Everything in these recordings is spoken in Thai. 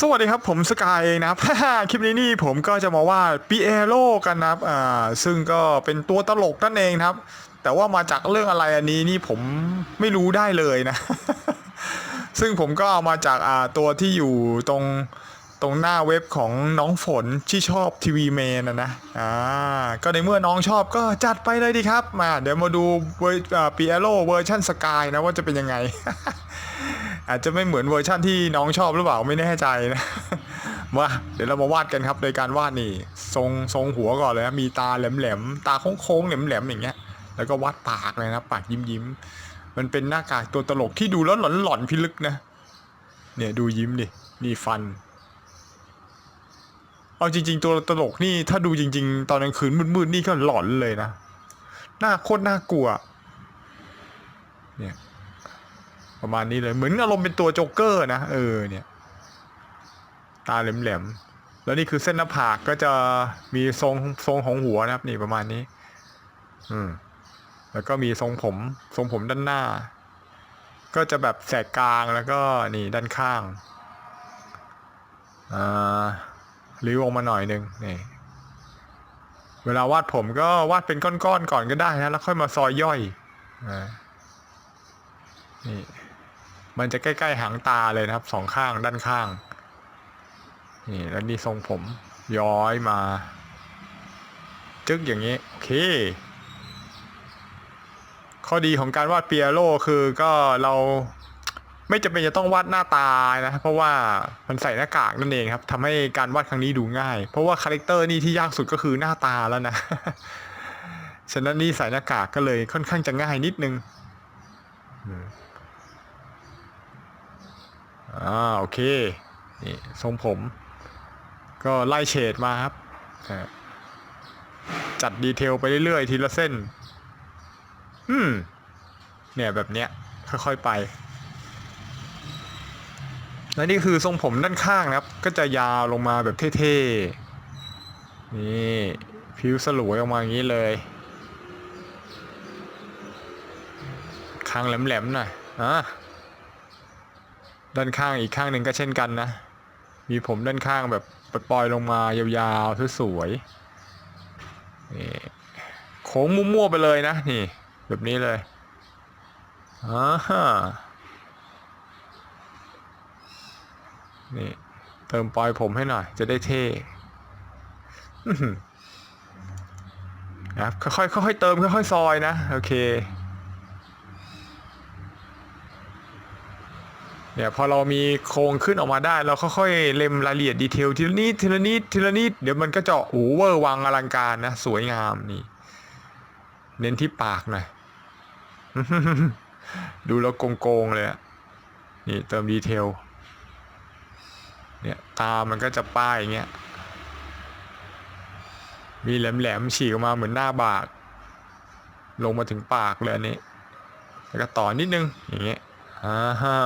สวัสดีครับผมสกายเองนะครับ คลิปนี้นี่ผมก็จะมาว่าปีเอโ o กันนะครับอ่าซึ่งก็เป็นตัวตลกนั่นเองครับ แต่ว่ามาจากเรื่องอะไรอันนี้นี่ผมไม่รู้ได้เลยนะ ซึ่งผมก็เอามาจากอ่าตัวที่อยู่ตรงตรงหน้าเว็บของน้องฝนที่ชอบทีวีเมนนะนะอ่าก็ในเมื่อน้องชอบก็จัดไปเลยดีครับมาเดี๋ยวมาดูเวอร์ปีเอโ o เวอร์ชันสกายนะว่าจะเป็นยังไง อาจจะไม่เหมือนเวอร์ชั่นที่น้องชอบหรือเปล่าไม่แน่ใจนะมาเดี๋ยวเรามาวาดกันครับโดยการวาดนี่ ทรงทรงหัวก่อนเลยนะมีตาแหลมๆตาโค้งๆแหลมๆอย่างเงี้ย แล้วก็วาดปากเลยนะปากยิ้มๆมันเป็นหน้ากากตัวตลกที่ดูแล้วหลอนๆพิลึกนะ เนี่ยดูยิ้มดินี่ฟันเอาจริง ๆ ตัวตลกนี่ถ้าดูจริง ๆ ตอนกลางคืนมืดๆนี่ก็หลอนเลยนะ หน้าโคตรน่ากลัว เนี่ย ประมาณนี้เลย เหมือนอารมณ์เป็นตัวโจ๊กเกอร์นะเออเนี่ย ตาแหลมๆแล้วนี่คือเส้นหน้าผากก็จะมีทรงทรงของหัวนะครับ นี่ประมาณนี้ อืม แล้วก็มีทรงผม ทรงผมด้านหน้า ก็จะแบบแสกกลางแล้วก็นี่ด้านข้างอ่าริ้วออกมาหน่อยนึงนี่เวลาวาดผมก็วาดเป็นก้อนๆก่อนก็ได้นะ แล้วค่อยมาซอยย่อยอ่านี่ มันจะใกล้ๆหางตาเลยนะครับสองข้างด้านข้าง นี่แล้วนี่ทรงผมย้อยมา จึ๊กอย่างนี้ โอเค ข้อดีของการวาดเปียโรคือก็เราไม่จำเป็นจะต้องวาดหน้าตานะ เพราะว่ามันใส่หน้ากากนั่นเองครับทำให้การวาดครั้งนี้ดูง่าย เพราะว่าคาแรคเตอร์นี่ที่ยากสุดก็คือหน้าตาแล้วนะ ฉะนั้นนี่ใส่หน้ากากก็เลยค่อนข้างจะง่ายนิดนึง อ่าโอเคนี่ทรงผม ก็ไล่เฉดมาครับ จัดดีเทลไปเรื่อยๆ ทีละเส้น อืม เนี่ยแบบเนี้ย ค่อยๆไป และนี่คือทรงผมด้านข้างนะครับ ก็จะยาวลงมาแบบเท่ๆ นี่ผิวสลวยออกมาอย่างนี้เลยคางแหลมๆหน่อยอะ ด้านข้างอีกข้างหนึ่งก็เช่นกันนะ มีผมด้านข้างแบบปล่อยลงมายาวๆสวยๆนี่โค้งมั่วๆไปเลยนะนี่ แบบนี้เลยอ่าฮะนี่เติมปลอยผมให้หน่อย จะได้เท่อื้อหือนะครับค่อยๆค่อยๆเติมค่อยๆซอยนะ โอเค เนี่ยพอเรามีโครงขึ้นออกมาได้ เราค่อยๆเล็มรายละเอียดดีเทลทีละนิดทีละนิดทีละนิดเดี๋ยวมันก็จะโอ้เวอร์วังอลังการนะ สวยงามนี่ เน้นที่ปากหน่อยดูแล้วโกงๆเลยนี่เติมดีเทลเนี่ยตามันก็จะป้ายอย่างเงี้ยมีแหลมๆฉีกออกมาเหมือนหน้าบาก ลงมาถึงปากเลยอันนี้ แล้วก็ต่อนิดนึงอย่างเงี้ยอ่าฮะ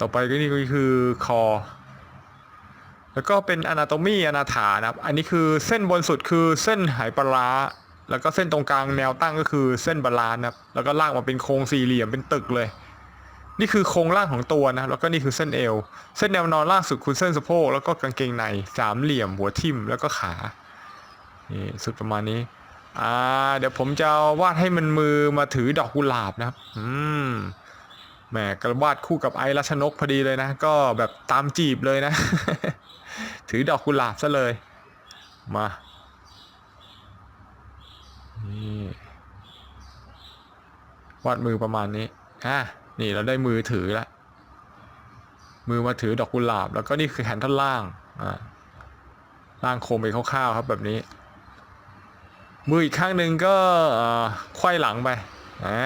ต่อไปก็นี่ก็คือคอ แล้วก็เป็นอนาโตมีอนาถานะครับ อันนี้คือเส้นบนสุดคือเส้นไหปลาแล้วก็เส้นตรงกลางแนวตั้งก็คือเส้นบาลานนะครับ แล้วก็ลากมาเป็นโครงสี่เหลี่ยมเป็นตึกเลย นี่คือโครงล่างของตัวนะ แล้วก็นี่คือเส้นเอว เส้นแนวนอนล่างสุดคือเส้นสะโพก แล้วก็กางเกงในสามเหลี่ยมหัวทิ่มแล้วก็ขา นี่สุดประมาณนี้ อ่า เดี๋ยวผมจะวาดให้มันมือมาถือดอกกุหลาบนะครับ อืม แหมกระวาดคู่กับไอรัชนกพอดีเลยนะ ก็แบบตามจีบเลยนะ ถือดอกกุหลาบซะเลย มานี่วาดมือประมาณนี้อะนี่เราได้มือถือล้วมือมาถือดอกกุหลาบ แล้วก็นี่คือแขนท่อนล่างอ่าล่างโครงไปคร่าวๆครับแบบนี้ มืออีกข้างหนึ่งก็เอ่อไขว้หลังไปอ่า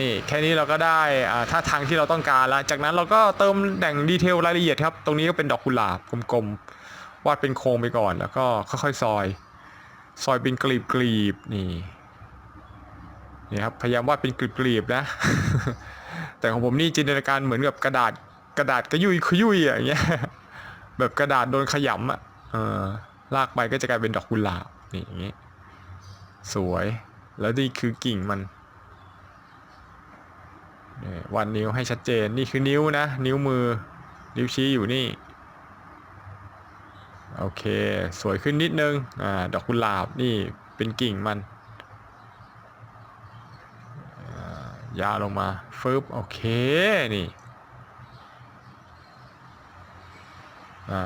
นี่แค่นี้เราก็ได้อ่าท่าทางที่เราต้องการแล้ว จากนั้นเราก็เติมแต่งดีเทลรายละเอียดครับ ตรงนี้ก็เป็นดอกกุหลาบกลมๆ วาดเป็นโครงไปก่อน แล้วก็ค่อยๆซอย ซอยเป็นกลีบๆนี่นี่ครับพยายามวาดเป็นกลีบๆนะ แต่ของผมนี่จินตนาการเหมือนกับกระดาษกระดาษกระยุยขยุยอะอย่างเงี้ยแบบกระดาษโดนขยำอะเออลากไปก็จะกลายเป็นดอกกุหลาบนี่อย่างเงี้ยสวยแล้วนี่คือกิ่งมัน วาดนิ้วให้ชัดเจนนี่คือนิ้วนะ นิ้วมือ นิ้วชี้อยู่นี่ โอเค สวยขึ้นนิดนึงอ่าดอกกุหลาบนี่เป็นกิ่งมันยาวลงมาฟึบโอเค นี่อ่า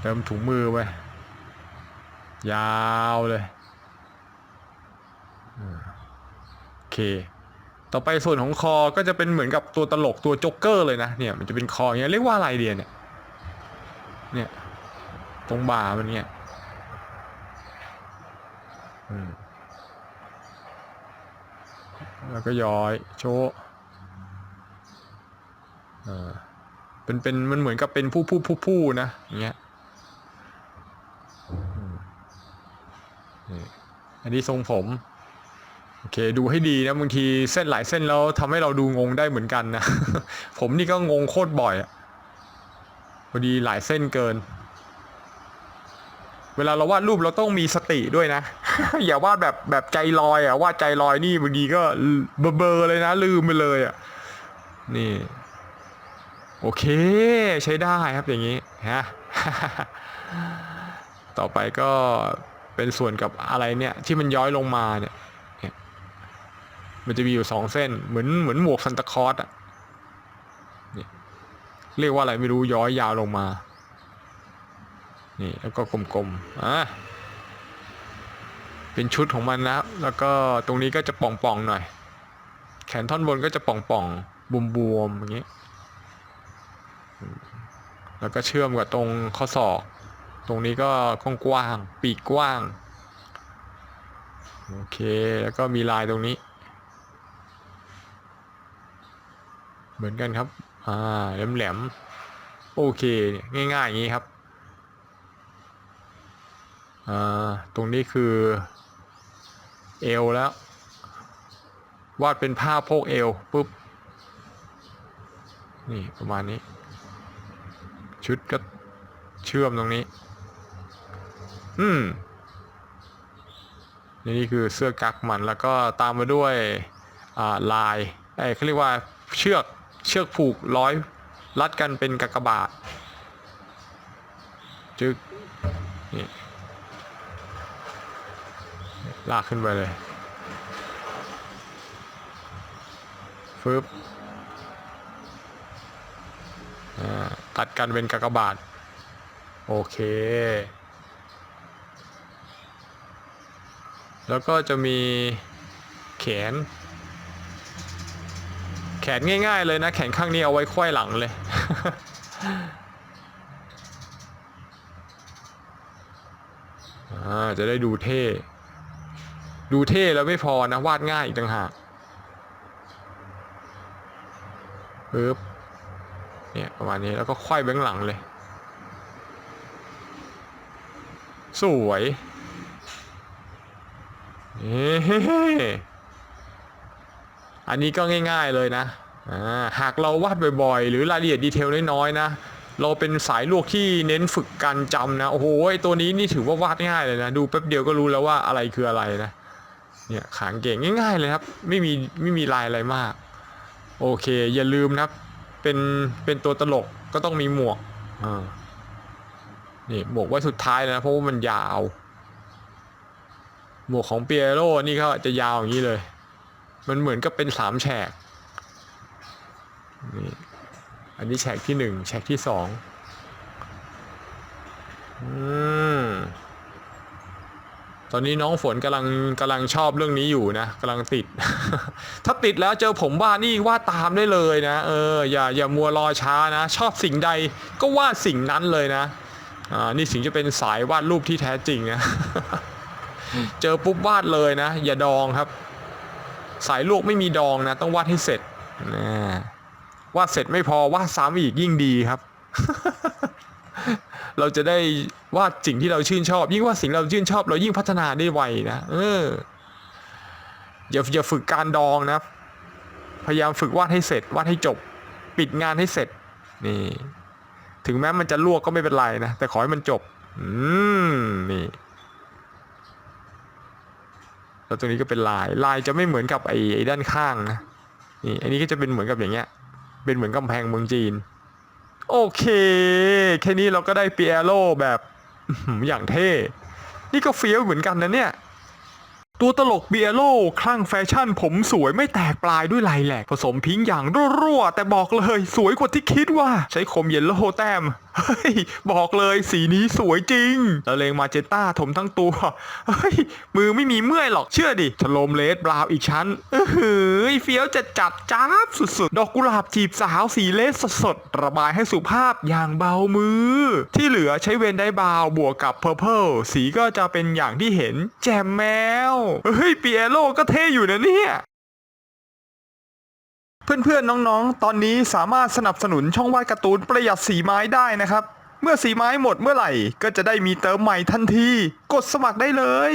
เติมถุงมือไปยาวเลยโอเค ต่อไปส่วนของคอก็จะเป็นเหมือนกับตัวตลกตัวจ๊กเกอร์เลยนะเนี่ยมันจะเป็นคออย่างเงี้ยเรียกว่าอะไรเดียเนี่ยเนี่ยตรงบ่ามันเนี่ยแล้วก็ย้อยโชว์เออเป็นเป็นมันเหมือนกับเป็นผู้ผู้ผู้ผู้นะอย่างเงี้ยอืมนี่อันนี้ทรงผม โอเคดูให้ดีนะบางทีเส้นหลายเส้นแล้วทำให้เราดูงงได้เหมือนกันนะ ผมนี่ก็งงโคตรบ่อยอะพอดีหลายเส้นเกิน เวลาเราวาดรูปเราต้องมีสติด้วยนะ อย่าวาดแบบแบบใจลอยอะวาดใจลอยนี่บางทีก็เบอร์เบอร์เลยนะ ลืมไปเลยอะนี่ โอเค ใช้ได้ครับอย่างนี้ฮะต่อไปก็เป็นส่วนกับอะไรเนี่ย ที่มันย้อยลงมาเนี่ย มันจะมีอยู่สองเส้น เหมือนเหมือนหมวกซันตาคอสอะนี่เรียกว่าอะไรไม่รู้ย้อยยาวลงมา นี่แล้วก็กลมๆอะเป็นชุดของมันนะแล้วก็ตรงนี้ก็จะป่องๆหน่อย แขนท่อนบนก็จะป่องๆบวมๆอย่างนี้ แล้วก็เชื่อมกับตรงข้อศอก ตรงนี้ก็กว้างๆปีกกว้าง โอเค แล้วก็มีลายตรงนี้ เหมือนกันครับ อ่าแหลมๆโอเคง่ายๆอย่างนี้ครับ อ่า ตรงนี้คือ เอวแล้ว วาดเป็นภาโพกเอวปุ๊บ นี่ประมาณนี้ ชุดก็เชื่อมตรงนี้ อืมนี่นี่คือเสื้อกั๊กมันแล้วก็ตามมาด้วยอ่าลายไอ้เขาเรียกว่าเชือก เชือกผูกร้อยรัดกันเป็นกากบาทจึกนี่ลากขึ้นไปเลยฟึบตัดกันเป็นกากบาท โอเค แล้วก็จะมีแขน แขนง่ายๆเลยนะ แขนข้างนี้เอาไว้ควายหลังเลย จะได้ดูเท่ ดูเท่แล้วไม่พอนะ วาดง่ายอีกต่างหากปึ๊บเนี่ยประมาณนี้แล้วก็ควายเบื้องหลังเลย สวยเฮ้ อันนี้ก็ง่าย ๆเลยนะหากเราวาดบ่อยๆ หรือรายละเอียดดีเทลน้อยๆนะเราเป็นสายลวกที่เน้นฝึกการจำนะโอ้โหตัวนี้นี่ถือว่าวาดง่ายเลยนะ ดูแป๊บเดียวก็รู้แล้วว่าอะไรคืออะไรนะเนี่ยขางเก่งง่ายๆเลยครับ ไม่มีไม่มีลายอะไรมาก โอเค อย่าลืมนะครับเป็นเป็นตัวตลกก็ต้องมีหมวกอ่านี่หมวกไว้สุดท้ายเลยนะเพราะว่ามันยาว หมวกของเปียโรนี่ก็จะยาวอย่างนี้เลย มันเหมือนกับเป็นสามแฉกนี่อันนี้แฉกที่หนึ่งแฉกที่สองอืมตอนนี้น้องฝนกำลังกำลังชอบเรื่องนี้อยู่นะกำลังติด ถ้าติดแล้วเจอผมวานี่วาดตามได้เลยนะ เอออย่าอย่ามัวรอช้านะ ชอบสิ่งใดก็วาดสิ่งนั้นเลยนะอ่านี่สิ่งจะเป็นสายวาดรูปที่แท้จริงนะ เจอปุ๊บวาดเลยนะ อย่าดองครับ สายลวกไม่มีดองนะ ต้องวาดให้เสร็จนะวาดเสร็จไม่พอวาดซ้ำอีกยิ่งดีครับ เราจะได้วาดสิ่งที่เราชื่นชอบ ยิ่งวาดสิ่งเราชื่นชอบ เรายิ่งพัฒนาได้ไวนะเอออย่าอย่าฝึกการดองนะ พยายามฝึกวาดให้เสร็จ วาดให้จบ ปิดงานให้เสร็จ นี่ ถึงแม้มันจะลวกก็ไม่เป็นไรนะ แต่ขอให้มันจบ อืม นี่ แล้วตรงนี้ก็เป็นลายลายจะไม่เหมือนกับไอ้ไอด้านข้างนะนี่อันนี้ก็จะเป็นเหมือนกับอย่างเงี้ย เป็นเหมือนกำแพงเมืองจีน โอเค แค่นี้เราก็ได้เปียโรแบบอื้อหืออย่างเท่ นี่ก็เฟี้ยวเหมือนกันนะเนี่ย ตัวตลกเบียโลคลั่งแฟชั่นผมสวยไม่แตกปลายด้วยลายแหลกผสมพิงค์อย่างรั่วๆ แต่บอกเลยสวยกว่าที่คิดว่า ใช้คมเยลโลแต้มเฮ้ยบอกเลยสีนี้สวยจริงแล้วเลงมาเจต้าถมทั้งตัวเฮ้ยมือไม่มีเมื่อยหรอกเชื่อดิชโลมเลสบราวน์อีกชั้นเออหือเฟี้ยวจะจัดจ้าบสุดๆ ดอกกุหลาบจีบสาวสีเลสสดๆ ระบายให้สุภาพอย่างเบามือ ที่เหลือใช้เวนได้บาวบวกกับเพอร์เพลสีก็จะเป็นอย่างที่เห็นแจมแมวเฮ้ยเปียโลก็เท่อยู่นะเนี่ย เพื่อนๆน้องๆ ตอนนี้สามารถสนับสนุนช่องวาดการ์ตูนประหยัดสีไม้ได้นะครับ เมื่อสีไม้หมดเมื่อไหร่ ก็จะได้มีเติมใหม่ทันที กดสมัครได้เลย